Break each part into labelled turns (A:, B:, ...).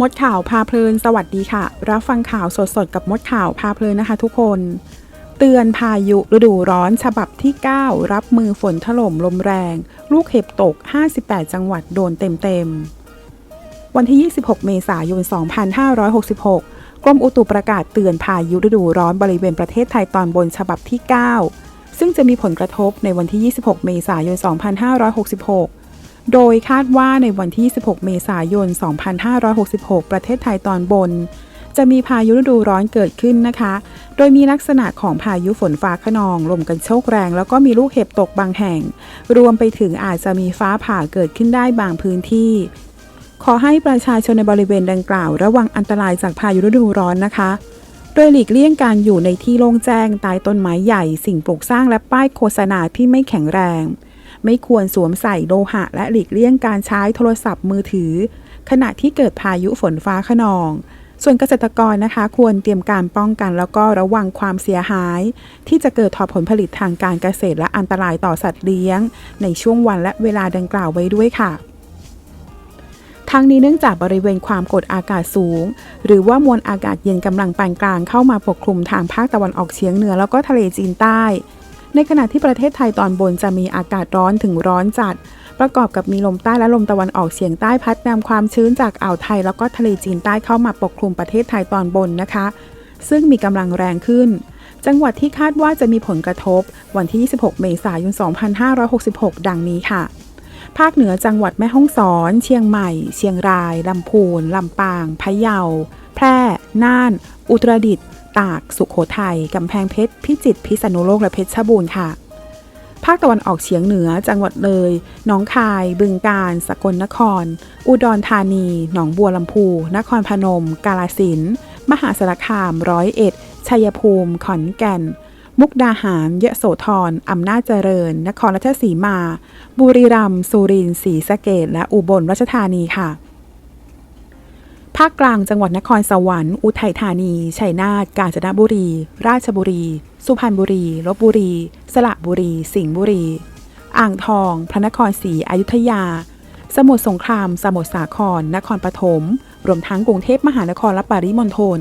A: มดข่าวพาเพลิน สวัสดีค่ะ รับฟังข่าวสดๆ กับมดข่าวพาเพลินนะคะทุกคน เตือนพายุฤดูร้อนฉบับที่ 9 รับมือฝนถล่มลมแรง ลูกเห็บตก 58 จังหวัดโดนเต็มๆ วันที่ 26 เมษายน 2566 กรมอุตุประกาศเตือนพายุฤดูร้อนบริเวณประเทศไทยตอนบนฉบับที่ 9 ซึ่งจะมีผลกระทบในวันที่ 26 เมษายน 2566 โดยคาดว่าในวันที่26เมษายน 2566 ประเทศไทยตอนบน จะมีพายุฤดูร้อนเกิดขึ้นนะคะ โดยมีลักษณะของพายุฝนฟ้าขนอง ลมกันโชกแรง แล้วก็มีลูกเห็บตกบางแห่ง รวมไปถึงอาจจะมีฟ้าผ่าเกิดขึ้นได้บางพื้นที่ ขอให้ประชาชนในบริเวณดังกล่าว ระวังอันตรายจากพายุฤดูร้อนนะคะโดยหลีกเลี่ยงการอยู่ในที่โล่งแจ้งใต้ต้นไม้ใหญ่ สิ่งปลูกสร้างและป้ายโฆษณาที่ไม่แข็งแรง ไม่ควรสวมใส่โลหะและหลีกเลี่ยงการใช้โทรศัพท์มือถือ ขณะที่เกิดพายุฝนฟ้าขนอง ส่วนเกษตรกรนะคะ ควรเตรียมการป้องกันแล้วก็ระวังความเสียหาย ที่จะเกิดต่อผลผลิตทางการเกษตรและอันตรายต่อสัตว์เลี้ยง ในช่วงวันและเวลาดังกล่าวไว้ด้วยค่ะทั้งนี้เนื่องจากบริเวณความกดอากาศสูง หรือว่ามวลอากาศเย็นกำลังปานกลางเข้ามาปกคลุมทางภาคตะวันออกเฉียงเหนือแล้วก็ทะเลจีนใต้ ในขณะที่ประเทศไทยตอนบนจะมีอากาศร้อนถึงร้อนจัด ประกอบกับมีลมใต้และลมตะวันออกเฉียงใต้พัดนำความชื้นจากอ่าวไทย แล้วก็ทะเลจีนใต้เข้ามาปกคลุมประเทศไทยตอนบนนะคะ ซึ่งมีกำลังแรงขึ้น จังหวัดที่คาดว่าจะมีผลกระทบ วันที่ 26 เมษายน 2566 ดังนี้ค่ะภาคเหนือจังหวัดแม่ฮ่องสอน เชียงใหม่ เชียงราย ลำพูน ลำปาง พะเยา แพร่ น่าน อุตรดิตถ์ ตาก สุขโขทัยกำแพงเพชร พิจิตร พิษณุโลก และเพชรบูรณ์ค่ะ ภาคตะวันออกเฉียงเหนือ จังหวัดเลย หนองคาย บึงกาฬ สกลนคร อุดรธานี หนองบัวลำพู นครพนม กาฬสิน มหาสารคาม ร้อยเอ็ด ชัยภูมิ ขอนแก่น มุกดาหาร ยะโสธร อำนาจเจริญ นครราชสีมา บุรีรัมย์ สุรินทร์ ศรีสะเกษและอุบลราชธานีค่ะ ภาคกลางจังหวัดนครสวรรค์ อุทัยธานี ชัยนาท กาญจนบุรี ราชบุรี สุพรรณบุรีลบบุรี สระบุรี สิงห์บุรี อ่างทอง พระนครศรีอยุธยา สมุทรสงคราม สมุทรสาคร นครปฐม รวมทั้งกรุงเทพมหานครและปริมณฑล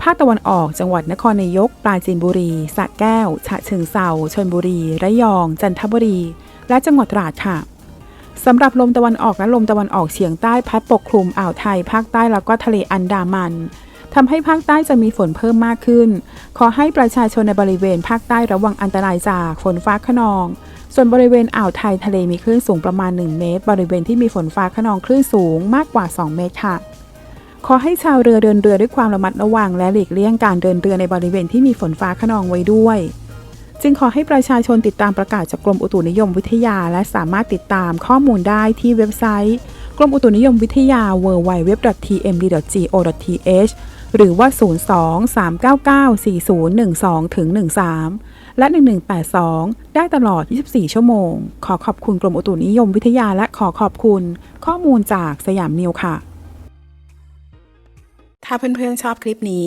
A: ภาคตะวันออก จังหวัดนครนายก ปราจีนบุรีสระแก้ว ฉะเชิงเซาชลบุรี ระยอง จันทบุรี และจังหวัดตราดค่ะ สำหรับลมตะวันออกและลมตะวันออกเฉียงใต้พัดปกคลุมอ่าวไทย ภาคใต้แล้วก็ทะเลอันดามันทำให้ภาคใต้จะมีฝนเพิ่มมากขึ้น ขอให้ประชาชนในบริเวณภาคใต้ระวังอันตรายจากฝนฟ้าขนอง ส่วนบริเวณอ่าวไทยทะเลมีคลื่นสูงประมาณ 1 เมตร บริเวณที่มีฝนฟ้าขนองคลื่นสูงมากกว่า 2 เมตรค่ะ ขอให้ชาวเรือเดินเรือด้วยความระมัดระวังและหลีกเลี่ยงการเดินเรือในบริเวณที่มีฝนฟ้าขนองไว้ด้วย จึงขอให้ประชาชนติดตามประกาศจากกรมอุตุนิยมวิทยา และสามารถติดตามข้อมูลได้ที่เว็บไซต์ กรมอุตุนิยมวิทยา www.tmd.go.th หรือว่า 02-399-4012ถึง13 และ 1182 ได้ตลอด 24 ชั่วโมง ขอขอบคุณกรมอุตุนิยมวิทยาและขอขอบคุณ ข้อมูลจากสยามนิวค่ะ ถ้าเพื่อนๆชอบคลิปนี้